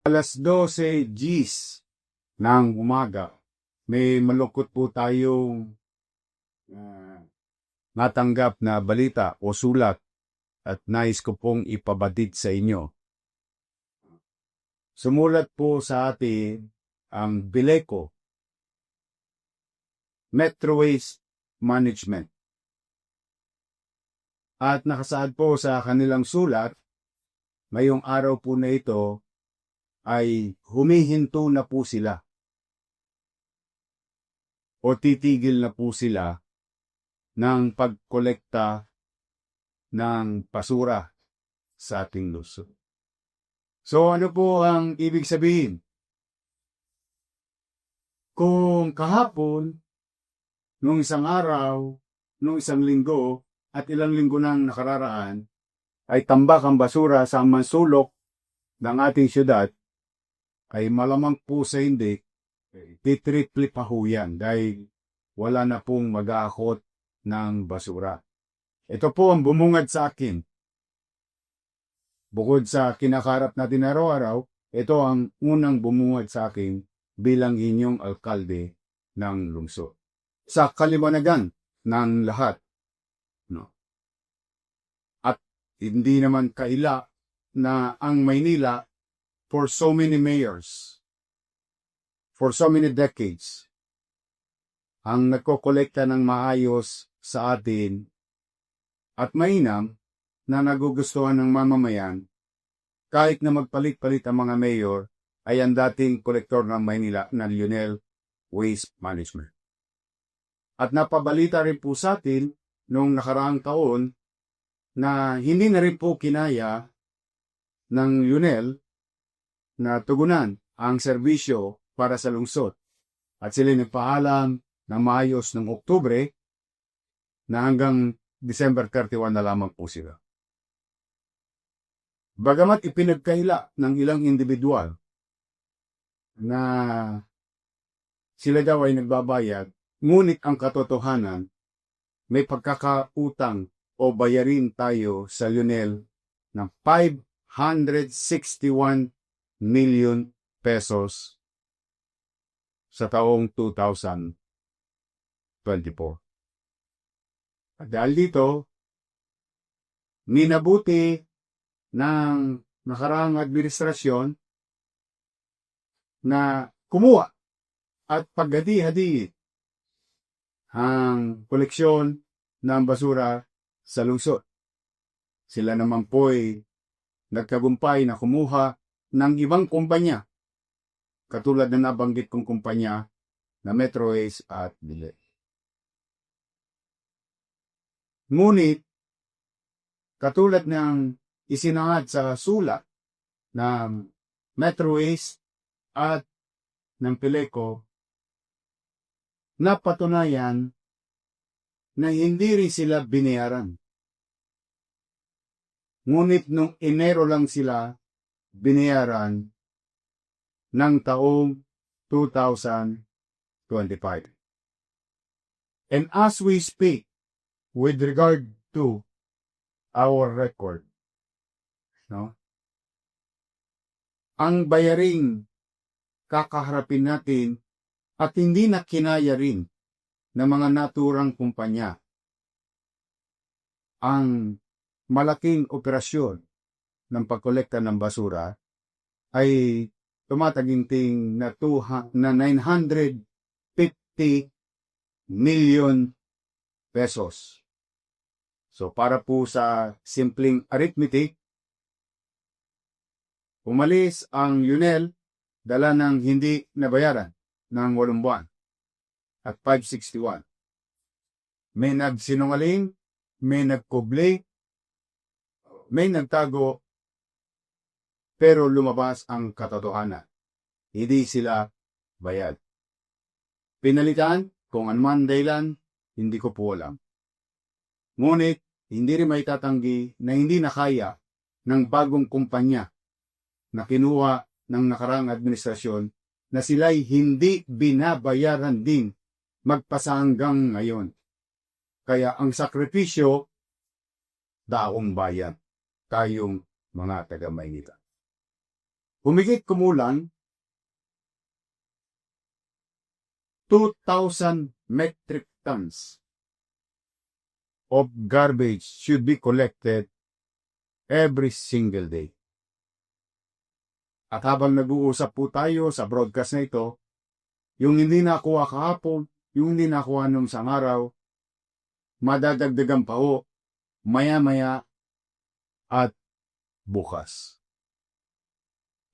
Alas 12 Gs ng umaga, may malukot po tayong ah, natanggap na balita o sulat at nais ko pong ipabatid sa inyo. Sumulat po sa atin ang Bileco Metro Waste Management. At nakasaad po sa kanilang sulat, ngayong araw po na ito ay humihinto na po sila o titigil na po sila ng pagkolekta ng basura sa ating Luzon. So ano po ang ibig sabihin? Kung kahapon, nung isang araw, nung isang linggo, at ilang linggo nang nakararaan, ay tambak ang basura sa mansulok ng ating syudad, ay malamang po sa hindi, titriple pa ho yan dahil wala na pong mag-aakot ng basura. Ito po ang bumungad sa akin. Bukod sa kinakarap natin araw-araw, ito ang unang bumungad sa akin bilang inyong alkalde ng lungsod. Sa kaliwanagan ng lahat. No? At hindi naman kaila na ang Maynila for so many mayors, for so many decades, ang nagkokolekta ng maayos sa atin at mainam na nagugustuhan ng mamamayan kahit na magpalit-palit ang mga mayor ay ang dating kolektor ng Maynila na Lionel Waste Management. At napabalita rin po sa atin noong nakaraang taon na hindi na rin po kinaya ng Lionel na tugunan ang serbisyo para sa lungsod. At sila nagpaalam na maayos ng Oktubre na hanggang December 31 na lamang po sila. Bagamat ipinagkaila ng ilang individual na sila daw ay nagbabayad, ngunit ang katotohanan, may pagkakautang o bayarin tayo sa Lionel ng 561 million pesos sa taong 2024. At dahil dito, minabuti ng nakaraang administrasyon na kumuha at paghadi-hadi ang koleksyon ng basura sa lungsod. Sila naman po'y nagkagumpay na kumuha ng ibang kumpanya, katulad na nabanggit kong kumpanya na Metroways at Dile. Ngunit, katulad ng isinangad sa sulat ng Metroways at ng Pileco, napatunayan na hindi rin sila binayaran. Ngunit nung Enero lang sila binayaran ng taong 2025. And as we speak, with regard to our record, no? Ang bayaring kakaharapin natin at hindi na kinaya rin ng mga naturang kumpanya ang malaking operasyon ng pagkolekta ng basura ay tumataginting na, 200 na 950 million pesos. So para po sa simpleng arithmetic, umalis ang Yunel dala ng hindi nabayaran ng walong buwan at 561. May nagsinungaling, may nagkubli, may nagtago, pero lumabas ang katotohanan. Hindi sila bayad. Pinalitan, kung anuman dahilan, hindi ko po alam. Ngunit, hindi rin may tatanggi na hindi nakaya ng bagong kumpanya na kinuha ng nakarang administrasyon na sila'y hindi binabayaran din magpasa hanggang ngayon. Kaya ang sakripisyo, daong bayan, tayong mga taga Maynila. Humigit kumulang 2,000 metric tons of garbage should be collected every single day. At habang nag-uusap po tayo sa broadcast na ito, yung hindi nakuha kahapon, yung hindi nakuha nung isang araw, madadagdagan pa ho, maya-maya at bukas.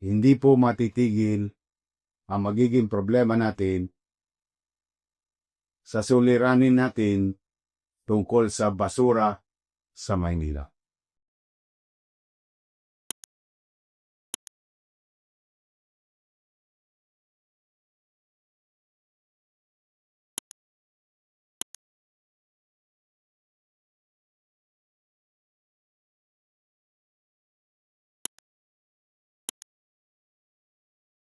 Hindi po matitigil ang magiging problema natin sa suliranin natin tungkol sa basura sa Maynila.